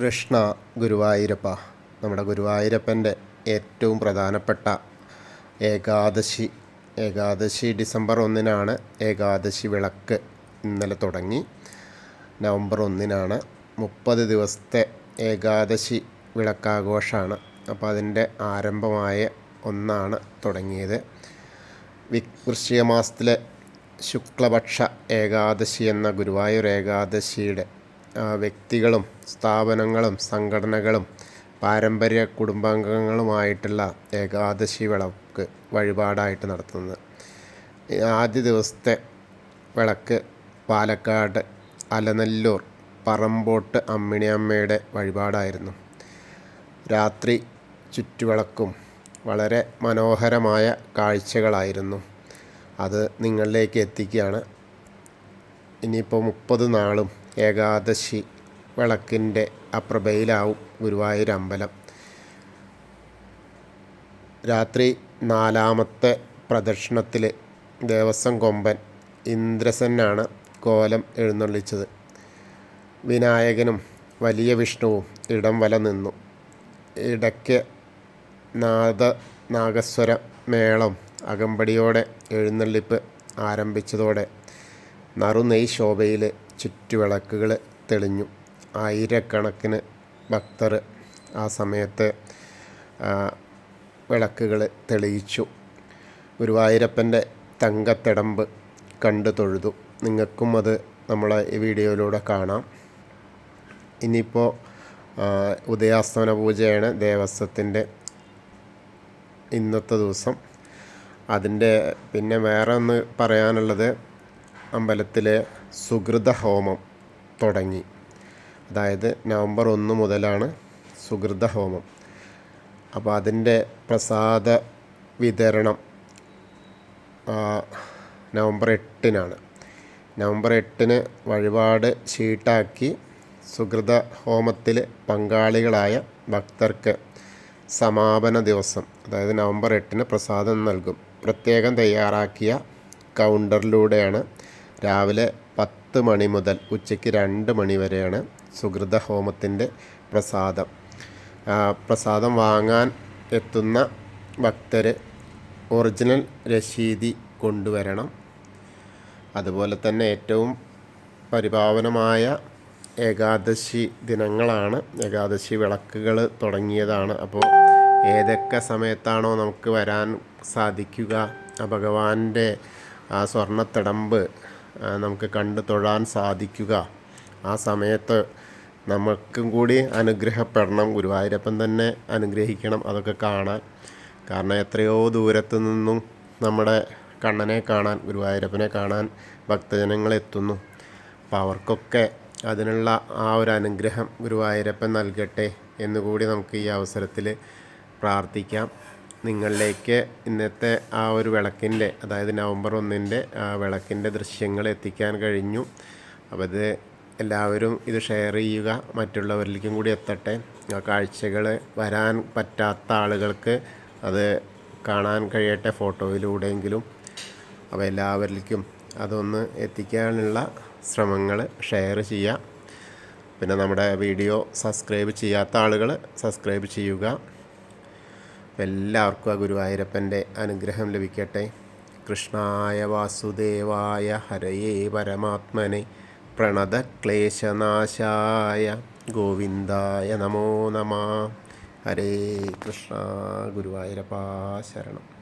കൃഷ്ണ ഗുരുവായൂരപ്പ നമ്മുടെ ഗുരുവായൂരപ്പന്റെ ഏറ്റവും പ്രധാനപ്പെട്ട ഏകാദശി ഏകാദശി ഡിസംബർ ഒന്നിനാണ് ഏകാദശി വിളക്ക് ഇന്നലെ തുടങ്ങി. നവംബർ ഒന്നിനാണ് മുപ്പത് ദിവസത്തെ ഏകാദശി വിളക്കാഘോഷമാണ് അപ്പോൾ അതിന്റെ ആരംഭമായ ഒന്നാണ് തുടങ്ങിയത്. വൃശ്ചിക മാസത്തിലെ ശുക്ലപക്ഷ ഏകാദശി എന്ന ഗുരുവായൂർ ഏകാദശിയുടെ വ്യക്തികളും സ്ഥാപനങ്ങളും സംഘടനകളും പാരമ്പര്യ കുടുംബാംഗങ്ങളുമായിട്ടുള്ള ഏകാദശി വിളക്ക് വഴിപാടായിട്ട് നടത്തുന്നത്. ആദ്യ ദിവസത്തെ വിളക്ക് പാലക്കാട് അലനല്ലൂർ പറമ്പോട്ട് അമ്മിണിയമ്മയുടെ വഴിപാടായിരുന്നു. രാത്രി ചുറ്റുവിളക്കും വളരെ മനോഹരമായ കാഴ്ചകളായിരുന്നു. അത് നിങ്ങളിലേക്ക് എത്തിക്കുകയാണ്. ഇനിയിപ്പോൾ മുപ്പത് നാളും ഏകാദശി വിളക്കിന്റെ അപ്രഭയിലാവും ഗുരുവായൂർ അമ്പലം. രാത്രി നാലാമത്തെ പ്രദക്ഷിണത്തിൽ ദേവസ്വം കൊമ്പൻ ഇന്ദ്രസനാണ് കോലം എഴുന്നള്ളിച്ചത്. വിനായകനും വലിയ വിഷ്ണുവും ഇടം വല നിന്നു. ഇടയ്ക്ക് നാദ നാഗസ്വര മേളം അകമ്പടിയോടെ എഴുന്നള്ളിപ്പ് ആരംഭിച്ചതോടെ നറുനെയ് ശോഭയിൽ ചുറ്റുവിളക്കുകൾ തെളിഞ്ഞു. ആയിരക്കണക്കിന് ഭക്തർ ആ സമയത്ത് വിളക്കുകൾ തെളിയിച്ചു. ഗുരുവായൂരപ്പന്റെ തങ്കത്തിടമ്പ് കണ്ടു തൊഴുതു. നിങ്ങൾക്കും അത് നമ്മളെ ഈ വീഡിയോയിലൂടെ കാണാം. ഇനിയിപ്പോൾ ഉദയാസ്തമന പൂജയാണ് ദേവസ്വത്തിന്റെ ഇന്നത്തെ ദിവസം. അതിന്റെ പിന്നെ വേറെ ഒന്ന് പറയാനുള്ളത് അമ്പലത്തിലെ സുഹൃത ഹോമം തുടങ്ങി. അതായത് നവംബർ ഒന്ന് മുതലാണ് സുഹൃത ഹോമം. അപ്പോൾ അതിന്റെ പ്രസാദ വിതരണം നവംബർ എട്ടിനാണ്. നവംബർ എട്ടിന് വഴിപാട് ഷീട്ടാക്കി സുഹൃത ഹോമത്തിൽ പങ്കാളികളായ ഭക്തർക്ക് സമാപന ദിവസം അതായത് നവംബർ എട്ടിന് പ്രസാദം നൽകും. പ്രത്യേകം തയ്യാറാക്കിയ കൗണ്ടറിലൂടെയാണ് രാവിലെ പത്ത് മണി മുതൽ ഉച്ചയ്ക്ക് രണ്ട് മണി വരെയാണ് സുഹൃത ഹോമത്തിന്റെ പ്രസാദം. പ്രസാദം വാങ്ങാൻ എത്തുന്ന ഭക്തർ ഒറിജിനൽ രശീതി കൊണ്ടുവരണം. അതുപോലെ തന്നെ ഏറ്റവും പരിപാവനമായ ഏകാദശി ദിനങ്ങളാണ്. ഏകാദശി വിളക്കുകൾ തുടങ്ങിയതാണ്. അപ്പോൾ ഏതൊക്കെ സമയത്താണോ നമുക്ക് വരാൻ സാധിക്കുക ആ ഭഗവാന്റെ ആ സ്വർണത്തിടമ്പ് നമുക്ക് കണ്ടു തൊഴാൻ സാധിക്കുക. ആ സമയത്ത് നമുക്കും കൂടി അനുഗ്രഹപ്പെടണം. ഗുരുവായൂരപ്പൻ തന്നെ അനുഗ്രഹിക്കണം അതൊക്കെ കാണാൻ. കാരണം എത്രയോ ദൂരത്തു നിന്നും നമ്മുടെ കണ്ണനെ കാണാൻ ഗുരുവായൂരപ്പനെ കാണാൻ ഭക്തജനങ്ങൾ എത്തുന്നു. അപ്പോൾ അവർക്കൊക്കെ അതിനുള്ള ആ ഒരു അനുഗ്രഹം ഗുരുവായൂരപ്പൻ നൽകട്ടെ എന്നുകൂടി നമുക്ക് ഈ അവസരത്തിൽ പ്രാർത്ഥിക്കാം. നിങ്ങളിലേക്ക് ഇന്നത്തെ ആ ഒരു വിളക്കിന്റെ അതായത് നവംബർ ഒന്നിന്റെ ആ വിളക്കിന്റെ ദൃശ്യങ്ങൾ എത്തിക്കാൻ കഴിഞ്ഞു. അപ്പോൾ ഇത് എല്ലാവരും ഇത് ഷെയർ ചെയ്യുക. മറ്റുള്ളവരിലേക്കും കൂടി എത്തട്ടെ. ആ കാഴ്ചകൾ വരാൻ പറ്റാത്ത ആളുകൾക്ക് അത് കാണാൻ കഴിയട്ടെ ഫോട്ടോയിലൂടെയെങ്കിലും. അപ്പോൾ എല്ലാവരിലേക്കും അതൊന്ന് എത്തിക്കാനുള്ള ശ്രമങ്ങൾ ഷെയർ ചെയ്യുക. പിന്നെ നമ്മുടെ വീഡിയോ സബ്സ്ക്രൈബ് ചെയ്യാത്ത ആളുകൾ സബ്സ്ക്രൈബ് ചെയ്യുക. എല്ലാവർക്കും ആ ഗുരുവായൂരപ്പന്റെ അനുഗ്രഹം ലഭിക്കട്ടെ. കൃഷ്ണായ വാസുദേവായ ഹരയേ പരമാത്മനെ. പ്രണതക്ലേശനാശായ ഗോവിന്ദായ നമോ നമ. ഹരേ കൃഷ്ണ ഗുരുവായൂരപ്പാ ശരണം.